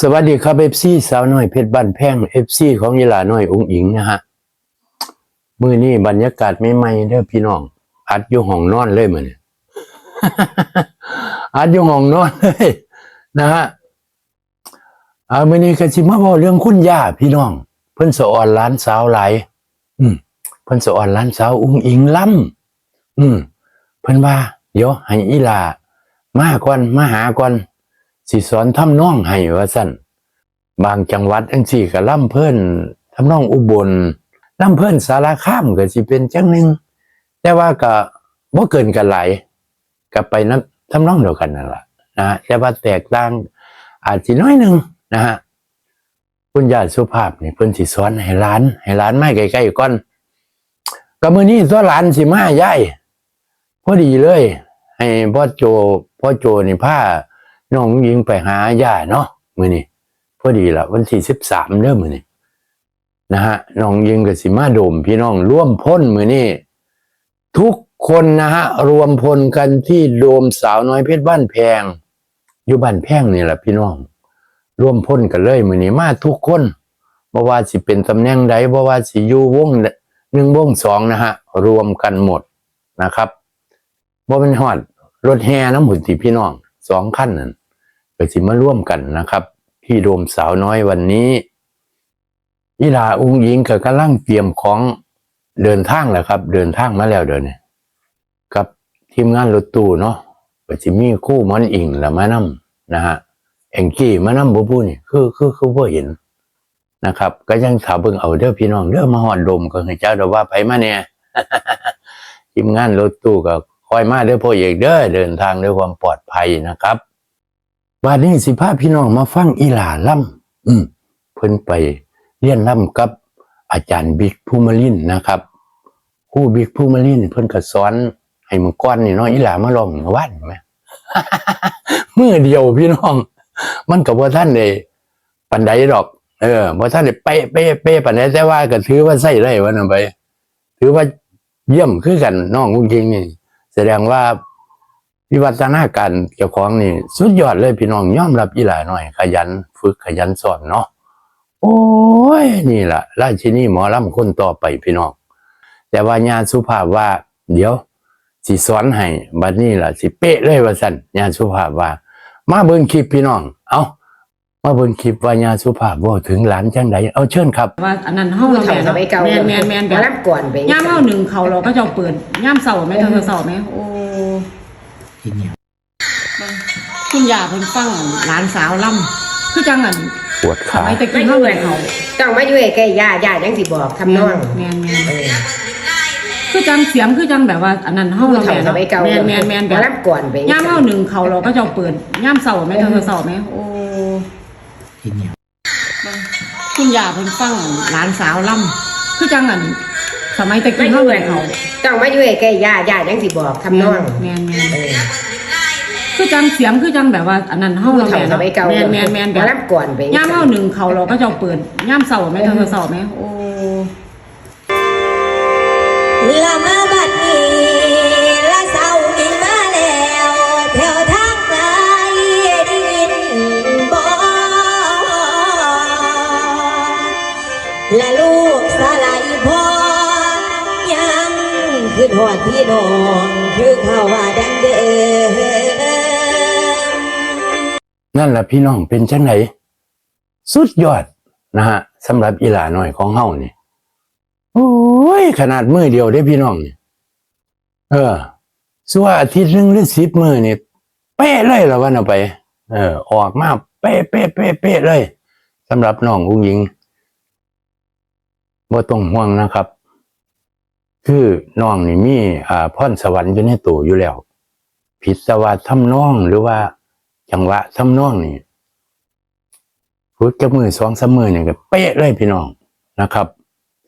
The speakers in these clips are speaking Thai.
สวัสดีครับเอฟซีสาวน้อยเพชรบ้านแพงเอฟซีของยีหลาน้อยองค์อิงนะฮะมือนี้บรรยากาศใหม่ๆเด้อพี่น้อง อัดอยู่ห้องนอนเลยมือนอัดอยู่ห้องนอนเลยนะฮะอามือนี้ก็สิมาบอกเรื่องคุณย่าพี่น้อง เพิ่นสออนร้านสาวหลายอืมเพิ่นสออนร้านสาวอุ้งอิงล้ำอืมเพิ่นว่า เดี๋ยวให้อีหลามาก่อนมาหาก่อน สิสอนทำน้องให้ว่าสั่นบางจังหวัดอังสี่ก็ล่ำเพิ่นทำน้องอุบลล่ำเพิ่นสารคามก็สิเป็นจังหนึ่งแต่ว่าก็บ่เกินกันหลายก็ไปน้ำทำน้องเดียวกันนั่นแหละนะฮะแต่ว่าแตกต่างอาจสิน้อยหนึ่งนะฮะคุณญาติสุภาพนี่เพิ่นสิสอนให้หลาน ให้หลานไมาใกล้ๆก่อนก็มื้อนี้ตัวหลานสิมาย้ายพอดีเลย ให้พ่อโจพ่อโจนี่พา น้องยิงไปหาย่าเนาะมือนี่พอดีละวันที่สิบสามเริ่มมือนี่นะฮะน้องยิงกับสิมาโดมพี่น้องร่วมพ้นมือนี่ทุกคนนะฮะรวมพลกันที่โดมสาวน้อยเพชรบ้านแพง อยู่บ้านแพงนี่แหละพี่น้อง ร่วมพ้นกันเลยมือนี้มาทุกคนบ่ว่าสิเป็นตำแหน่งใดบ่ว่าสิอยู่วงหนึ่งวงสองนะฮะรวมกันหมดนะครับบ่เป็นฮอดรถแห่น้ำหุ่นที่พี่น้อง สองขั้นนั่นก็สิมาร่วมกันนะครับ ที่โดมสาวน้อยวันนี้อีลาอุ้งยิงก็กำลังเตรียมของเดินทางแหละครับ เดินทางมาแล้วเดี๋ยวนี้กับทีมงานรถตู้เนาะก็สิมีคู่มอนอิงและมานํนะฮะแองกี้มานํบ่พูนี่คือคือคือบ่เห็นนะครับ ก็ยังถามเบิ่งเอาเด้อพี่น้องเด้อมาฮอดดมก็ให้เจ้าเดาว่าไผมาเนี่ยทีมงานรถตู้ก็ค อยมาเด้อพ่อเอกเด้อเดินทางด้วยความปลอดภัยนะครับวันนี้สิพาพี่น้องมาฟังอีหลาล่ำอืมเพิ่นไปเรียนล่ำกับอาจารย์บิ๊กภูมิลินนะครับครู่บิ๊กภูมิลินเพิ่นก็สอนให้มังกรนี่เนาะอีหลามาลองเมื่อวานไหมเมื่อเดียวพี่น้อง มันก็บ่ท่านได้ปันใดดอก เออบ่ท่านได้เป๊ะเป๊ะเป๊ะปานใดแต่ว่าก็ถือว่าใส่ได้ว่านั่นไป ถือว่าเยี่ยมคือกันน้องจริงนี่ แสดงว่าวิวัฒนาการเจ้าของนี่ สุดยอดเลยพี่น้องยอมรับอีหลาหน่อย ขยันฝึกขยันสอนเนาะโอ้ยนี่แหละราชินีหมอลำคนต่อไปพี่น้องแต่ว่าญาสุภาพว่า เดี๋ยวสิสอนให้บัดนี้ล่ะสิเป๊ะเลยว่าสันญาสุภาพว่า มาเบิ่งคลิปพี่น้อง เอ้า มาเบิ่งคลิปว่าญาสุภาพเว่าถึงหลานจังใดเอาเชิญครับ ว่าอันนั้นเฮาผู้เราเฒ่าสมัยเก่าแมนแมนแมนแบมาบรับก่อนไปย่ามเฮาหนึ่งเขาเราก็จะเอาเปิดย่ามเสาไหมเธอเสาไหมโอ้คุณยาเพิ่นฟังหลานสาวล่ำคือจังอันปวดสขามัยตะไม่กี้อเฮายู่เลเลยยเขาต้องมาอยู่ใกล้ๆย่าย่ายังสิบอกทำน้องแมนแมนเออคือจังเสียงคือจังแบบว่าอันนั้นเฮาผู้เราเฒ่าสมัยเก่าแมนแมนแมนแบมาบรับก่อนไปย่ามเฮาหนึ่งเขาเราก็จะเอาเปิดย่ามเสาไหมเธอเสาไหมโอ้ คุณยาเพิ่นฟังหลานสาวล่ำคือจังอันสมัยตะไม่กี้อเฮายู่เลเลยยเขาต้องมาอยู่ใกล้ๆย่าย่ายังสิบอกทำน้องแมนแมนเออคือจังเสียงคือจังแบบว่าอันนั้นเฮาผู้เราเฒ่าสมัยเก่าแมนแมนแมนแบมาบรับก่อนไปย่ามเฮาหนึ่งเขาเราก็จะเอาเปิดย่ามเสาไหมเธอเสาไหมโอ้ละมาือทอดพี่น้องคือเขาว่าดังเดิมนั่นแหละพี่น้องเป็นจังไหนสุดยอดนะฮะสำหรับอีหลาหน่อยของเฮานี่โอ้ยขนาดมือเดียวได้พี่น้องเนี่ยเออสัวอาทิตย์หนึงหรือสิบมือนี่เป๊ะเลยละวันเอาไป เออ ออกมาเป๊ะเป๊ะเป๊ะเป๊ะเลยสำหรับน้องอุ้งยิงบ่ต้องห่วงนะครับ คือน้องนี่มีอ่าพรสวรรค์อยู่ในตัวอยู่แล้ว ผิดสวัสดิ์ทำน้องหรือว่า จังหวะทำน้องนี่ฝึกกับมือสองสามมือเนี่ยก็เป๊ะเลยพี่น้องนะครับ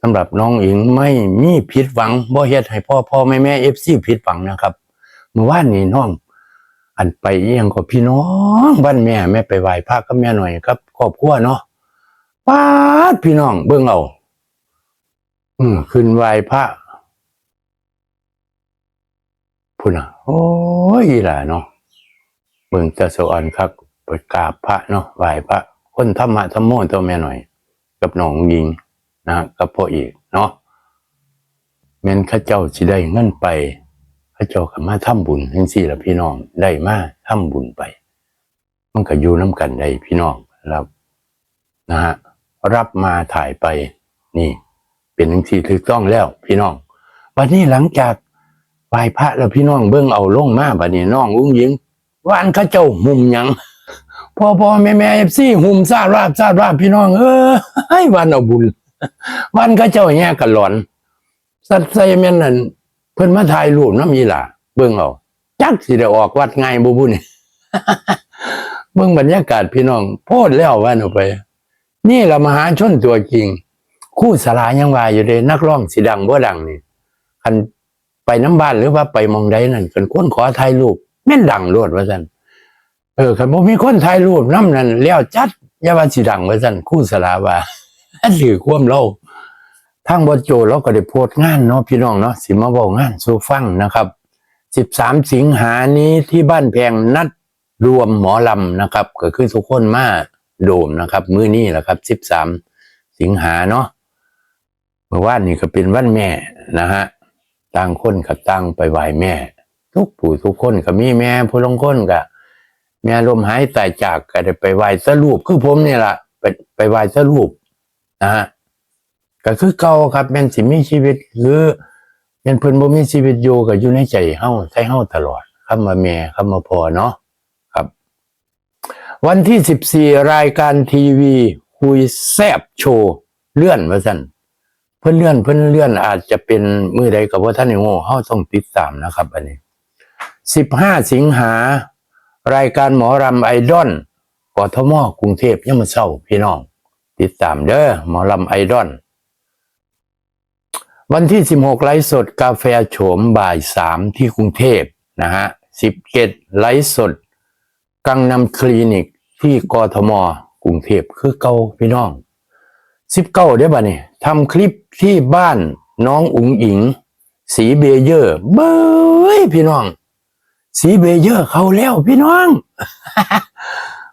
สำหรับน้องอิงไม่มีผิดหวังบ่เฮ็ดให้พ่อพ่อแม่แม่เอฟซีผิดหวังนะครับเมื่อวานนี้น้อง อันไปเอียงกับพี่น้องบ้านแม่แม่ไปไหว้พระกับแม่หน่อยครับครอบครัวเนาะป้าดพี่น้องเบิ่งเอาอืมขึ้นไหว้พระ พุ่นอะ โอ้ยหล่ะเนาะเบิ่งจะสวรรค์ครับไปกราบพระเนาะไหว้พระ คนธรรมะธรรมโมตัวแม่หน่อย กับหนองยิงนะกับพ่อเอกเนาะแม่นข้าเจ้าสิได้เงินไปข้าเจ้าก็มาทำบุญทั้งสี่ละพี่น้องได้มาทำบุญไป มันก็อยู่น้ำกันได้พี่น้องรับนะฮะรับมาถ่ายไปนี่ เป็นทั้งสี่ถูกต้องแล้ว พี่น้อง วันนี้หลังจาก ไหว้พระแล้วพี่น้องเบิ่งเอาลงมาบัดนี้น้องอุ้งยิงวานข้าเจ้าหุ่มหยังพ่อพ่อแม่แม่เอฟซีหุ่มซาราบซาราบพี่น้องเออให้วันเอาบุญวันข้าเจ้าแย่กันหลอน สัตว์ใส่แม่นนั่นเพิ่นมาถ่ายรูปน้ำยีหล่าเบิ่งเอาจักสิได้ออกวัดไงบ่บุนี่เบิ่งบรรยากาศพี่น้องโพดแล้ววันเอาไป นี่ละมหาชนตัวจริง คู่สลายังว่าอยู่เด้นักร้องสิดังบ่ดังนี่คัน ไปน้ำบ้านหรือว่าไปมองใดนั่นคันคนขอถ่ายรูปแม่นดังโลดว่าซั่นเออคันบ่มีคนถ่ายรูปน้ำนั่นแล้วจัดยาว่าสิดังว่าซั่นคู่สลาว่าถือความเล่าทางบทโจเราก็ได้โพสต์งานเนาะพี่น้องเนาะสิมาบอกงานสู่ฟังนะครับ13สิงหานี้ที่บ้านแพงนัดรวมหมอลำนะครับ ก็คือทุกคนมาโดมนะครับ มื้อนี้แหละครับ13สิงหาเนาะเมื่อวานนี้ก็เป็นวันแม่นะฮะ ต่างคนกับต่างไปไหวแม่ ทุกผู้ทุกคนก็มีแม่ผู้ลงคนก็แม่ลมหายตายจากก็ได้ไปไหวสรูปคือผมนี่ล่ะไปไปไหวสรูปนะฮะก็คือเก่าครับแม่นสิมีชีวิตหรือแม่นเพิ่นบ่มีชีวิตอยู่ก็อยู่ในใจเฮาใจเฮาตลอดคำว่าแม่คำว่าพ่อเนาะครับ วันที่ 14 รายการทีวี คุยแซบโชว์ เลื่อนว่าซั่น พิ่นเลื่อนเพิ่นเลื่อนอาจจะเป็นมือใดก็บ่ทันโง่เฮาต้องติดตามนะครับ อันนี้15สิงหารายการหมอรำไอดอลกทมกรุงเทพยังมาเศร้าพี่น้อง ติดตามเด้อหมอลำไอดอลวันที่16ไลฟ์สดกาแฟโฉมบ่าย3ที่กรุงเทพนะฮะ17ไลฟ์สด กังนำคลินิกที่กทมกรุงเทพคือเก่าพี่น้อง19เด้อบ่เนี่ย ทำคลิปที่บ้านน้องอุ๋งอิง สีเบเยอร์เบ้ยพี่น้อง สีเบเยอร์เขาแล้วพี่น้อง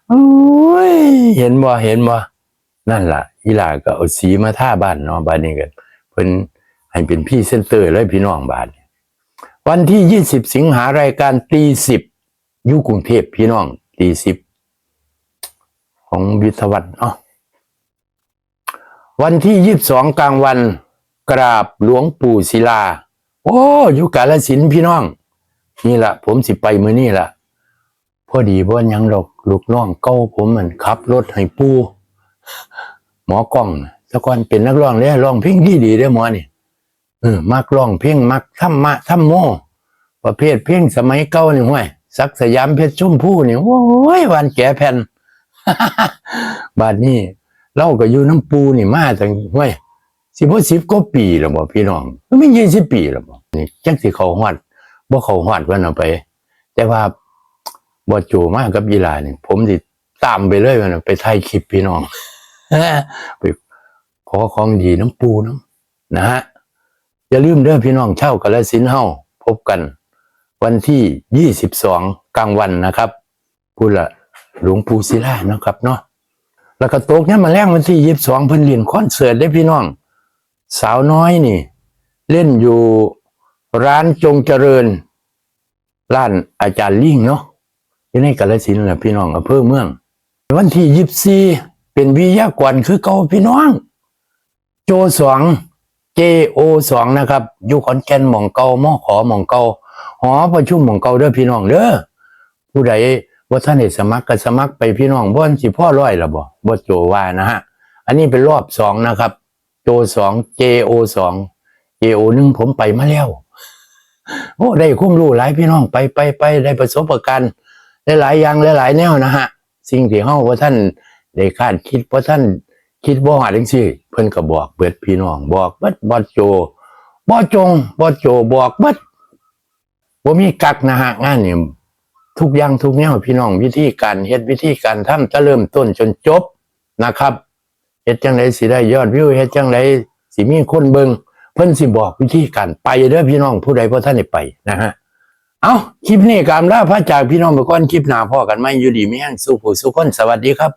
โอ้ยเห็นบ่เห็นบ่นั่นล่ะอีหลาก็เอาสีมาท่าบ้านเนาะบ้านนี้กันเพิ่นให้เป็นพี่เซนเตอร์เลยพี่น้องบ้านวันที่20สิบสิงหารายการตีสิบยู่กรุงเทพพี่น้องตีสิบของวิทวัฒน์เนาะ วันที่22กลางวัน กราบหลวงปู่ศิลา โอ้อยู่กาลสินพี่น้อง นี่ละผมสิไปมือนี่ละพอดีว่ายังดอกลูกน้องเก้าผมมันขับรถให้ปูหมอกล้องน่ะกอนเป็นนักร้องเลยร้องเพลงดีดีๆเด้หมอนี่เออมักร้องเพลงมักธรรมะธรรมโมประเภทเพลงสมัยเก่านี่ห้วยสักสยามเพชรชุ่มผู้นี่โอ้ยวันแก่แผ่นบาดนี้ เราก็อยู่น้ำปูนี่มาตั้งห้วยสิบสิบก็ปีแล้วบ่พี่น้องไม่ยี่สิบปีแล้วบ่นี่จังสิเขาฮอดบ่เขาหอดวันเอาไป แต่ว่าบ่โจมากกับยีหลานี่ผมสิตามไปเลยมันไปถ่ายคลิปพี่น้องไปขอของดีน้ำปูน้ำนะฮะอย่าลืมเด้อพี่น้องเช่ากาลสินเฮาพบกัน วันที่22กลางวันนะครับพูดละหลวงปู่ศิลาเนาะครับเนาะ แล้วก็ตกเนี่ยมาแรงวันที่22เพิ่นเรียนคอนเสิร์ตได้พี่น้อง สาวน้อยนี่ เล่นอยู่ร้านจงเจริญ ร้านอาจารย์ลิงเนาะอยู่ในกาฬสินแหละพี่น้องอำเภอเมือง วันที่ยี่สิบซีเป็นวิทยากรคือเก่าพี่น้อง โจสอง JO สองนะครับอยู่ขอนแก่นหม่องเกาหม้อขอหม่องเกาหอประชุมหม่องเกาเด้อพี่น้องเด้อผู้ใด ว่าท่านได้สมัครก็สมัครไปพี่น้องบ่นสิพ่อร้อยละบ่บ่โจว่านะฮะ อันนี้เป็นรอบสองนะครับ โจสอง JO สอง JO หนึ่งผมไปมาแล้วโอ้ได้คุ้มรู้หลายพี่น้องไปไปไปได้ประสบการณ์หลายอย่างหลายแนวนะฮะ สิ่งที่เฮาว่าท่านได้คาดคิดว่าท่านคิดบ่หาจังซี่ เพิ่นก็บอกเบิดพี่น้องบอกเบิดบ่โจบ่จงบ่โจบอกเบิดบ่มีกักนะฮะงานนี่ ทุกอย่างทุกแนวพี่น้องวิธีการเฮ็ดวิธีการทำจะเริ่มต้นจนจบนะครับเฮ็ดจังไดสิได้ยอดวิวเฮ็ดจังไดสิมีคนเบิ่งเพิ่นสิบอกวิธีการไปเด้อพี่น้องผู้ใดบ่ท่านได้ไปนะฮะเอาคลิปนี้กามลาพระจากพี่น้องไปก่อนคลิปหน้าพ่อกันไม่อยู่ดีไม่แห้งสู้ผู้สู้คนสวัสดีครับ